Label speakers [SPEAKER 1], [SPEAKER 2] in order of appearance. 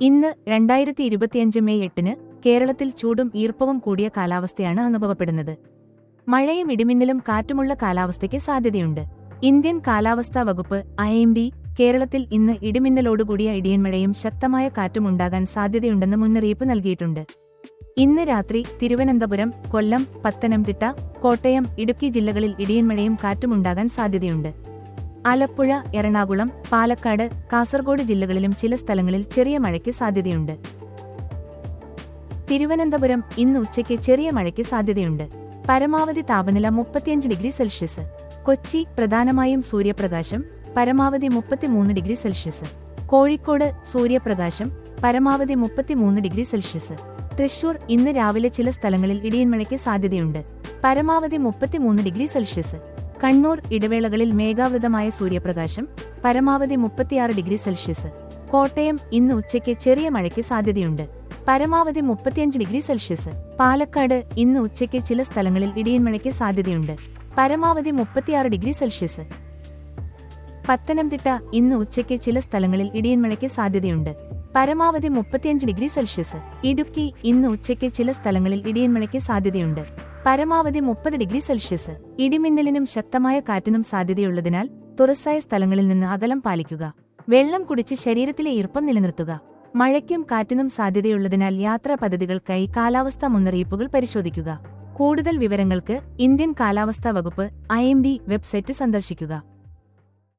[SPEAKER 1] ഇന്ന് രണ്ടായിരത്തി ഇരുപത്തിയഞ്ച് മെയ് എട്ടിന് കേരളത്തിൽ ചൂടും ഈർപ്പവും കൂടിയ കാലാവസ്ഥയാണ് അനുഭവപ്പെടുന്നത്. മഴയും ഇടിമിന്നലും കാറ്റുമുള്ള കാലാവസ്ഥയ്ക്ക് സാധ്യതയുണ്ട്. ഇന്ത്യൻ കാലാവസ്ഥാ വകുപ്പ് ഐ എം ഡി കേരളത്തിൽ ഇന്ന് ഇടിമിന്നലോടുകൂടിയ ഇടിയൻമഴയും ശക്തമായ കാറ്റും ഉണ്ടാകാൻ സാധ്യതയുണ്ടെന്ന് മുന്നറിയിപ്പ് നൽകിയിട്ടുണ്ട്. ഇന്ന് രാത്രി തിരുവനന്തപുരം കൊല്ലം പത്തനംതിട്ട കോട്ടയം ഇടുക്കി ജില്ലകളിൽ ഇടിയൻമഴയും കാറ്റും ഉണ്ടാകാൻ സാധ്യതയുണ്ട്. ആലപ്പുഴ എറണാകുളം പാലക്കാട് കാസർഗോഡ് ജില്ലകളിലും ചില സ്ഥലങ്ങളിൽ ചെറിയ മഴയ്ക്ക് സാധ്യതയുണ്ട്. തിരുവനന്തപുരം ഇന്ന് ഉച്ചയ്ക്ക് ചെറിയ മഴയ്ക്ക് സാധ്യതയുണ്ട്. പരമാവധി താപനില മുപ്പത്തിയഞ്ച് ഡിഗ്രി സെൽഷ്യസ്. കൊച്ചി പ്രധാനമായും സൂര്യപ്രകാശം പരമാവധി മുപ്പത്തിമൂന്ന് ഡിഗ്രി സെൽഷ്യസ്. കോഴിക്കോട് സൂര്യപ്രകാശം പരമാവധി മുപ്പത്തിമൂന്ന് ഡിഗ്രി സെൽഷ്യസ്. തൃശൂർ ഇന്ന് രാവിലെ ചില സ്ഥലങ്ങളിൽ ഇടിയൻമഴയ്ക്ക് സാധ്യതയുണ്ട്. പരമാവധി മുപ്പത്തിമൂന്ന് ഡിഗ്രി സെൽഷ്യസ്. കണ്ണൂർ ഇടവേളകളിൽ മേഘാവൃതമായ സൂര്യപ്രകാശം പരമാവധി മുപ്പത്തിയാറ് ഡിഗ്രി സെൽഷ്യസ്. കോട്ടയം ഇന്ന് ഉച്ചയ്ക്ക് ചെറിയ മഴയ്ക്ക് സാധ്യതയുണ്ട്. പരമാവധി മുപ്പത്തിയഞ്ച് ഡിഗ്രി സെൽഷ്യസ്. പാലക്കാട് ഇന്ന് ഉച്ചയ്ക്ക് ചില സ്ഥലങ്ങളിൽ ഇടിയൻ മഴയ്ക്ക് സാധ്യതയുണ്ട്. പരമാവധി മുപ്പത്തിയാറ് ഡിഗ്രി സെൽഷ്യസ്. പത്തനംതിട്ട ഇന്ന് ഉച്ചയ്ക്ക് ചില സ്ഥലങ്ങളിൽ ഇടിയൻ മഴയ്ക്ക് സാധ്യതയുണ്ട്. പരമാവധി മുപ്പത്തിയഞ്ച് ഡിഗ്രി സെൽഷ്യസ്. ഇടുക്കി ഇന്ന് ഉച്ചയ്ക്ക് ചില സ്ഥലങ്ങളിൽ ഇടിയൻ മഴയ്ക്ക് സാധ്യതയുണ്ട്. പരമാവധി മുപ്പത് ഡിഗ്രി സെൽഷ്യസ്. ഇടിമിന്നലിനും ശക്തമായ കാറ്റിനും സാധ്യതയുള്ളതിനാൽ തുറസായ സ്ഥലങ്ങളിൽ നിന്ന് അകലം പാലിക്കുക. വെള്ളം കുടിച്ച് ശരീരത്തിലെ ഈർപ്പം നിലനിർത്തുക. മഴയ്ക്കും കാറ്റിനും സാധ്യതയുള്ളതിനാൽ യാത്രാ പദ്ധതികൾക്കായി കാലാവസ്ഥാ മുന്നറിയിപ്പുകൾ പരിശോധിക്കുക. കൂടുതൽ വിവരങ്ങൾക്ക് ഇന്ത്യൻ കാലാവസ്ഥാ വകുപ്പ് ഐ വെബ്സൈറ്റ് സന്ദർശിക്കുക.